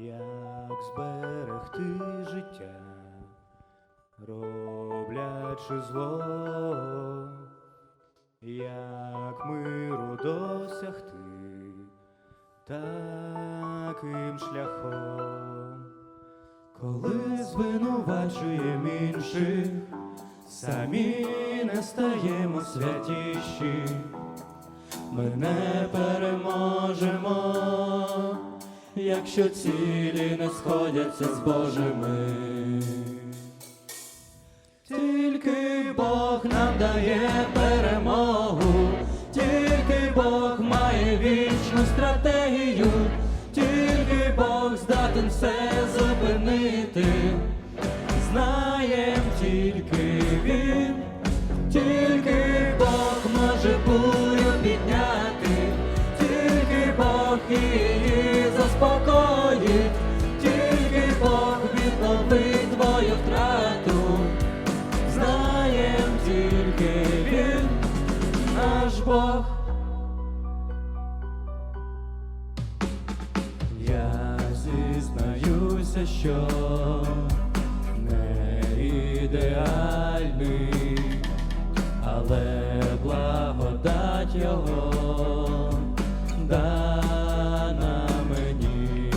Як зберегти життя, роблячи зло, як миру досягти таким шляхом, коли звинувачуємо інших, самі не стаємо святіші, ми не переможемо, якщо цілі не сходяться з Божими. Тільки Бог нам дає перемогу, тільки Бог має вічну стратегію, тільки Бог здатен все зупинити. Зізнаюся, що не ідеальний, але благодать його дана мені,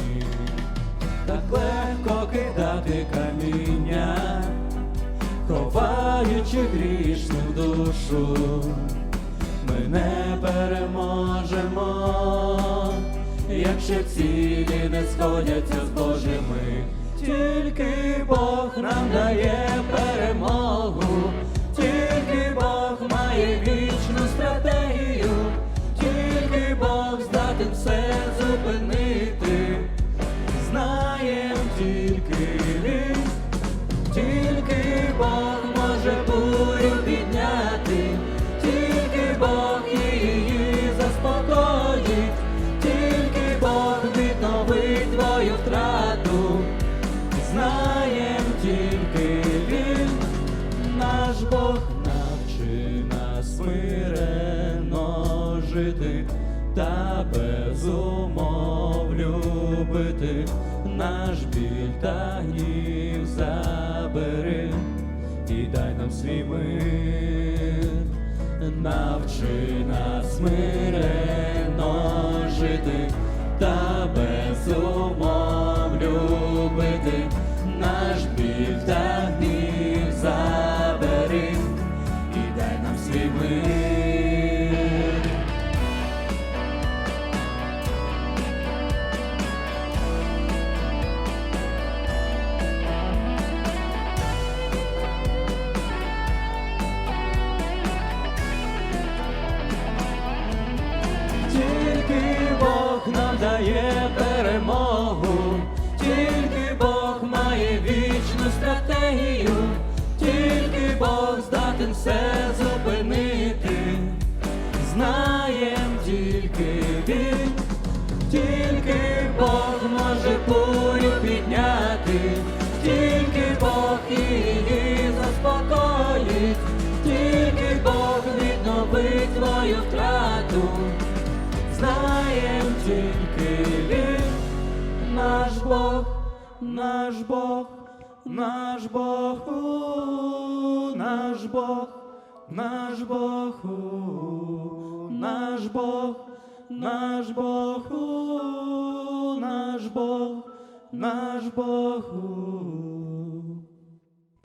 так легко кидати каміння, ховаючи грішну душу, ми не переможемо, якщо цілі не сходяться з Божими, тільки Бог нам дає перемогу, жити та без умов любити, наш біль та гнів забери і дай нам свій мир, навчи нас смиренно жити та без любити, наш біль та гнів забери і дай нам свій мир. Вічну стратегію, тільки Бог здатен все зупинити, знаєм тільки Він, тільки Бог може бурю підняти, тільки Бог її заспокоїть, тільки Бог відновить твою втрату. Знаєм тільки він, наш Бог, наш Бог, наш Бог, у, наш Бог, наш Бог, у, наш Бог, наш Бог, у, наш Бог, наш Бог. у.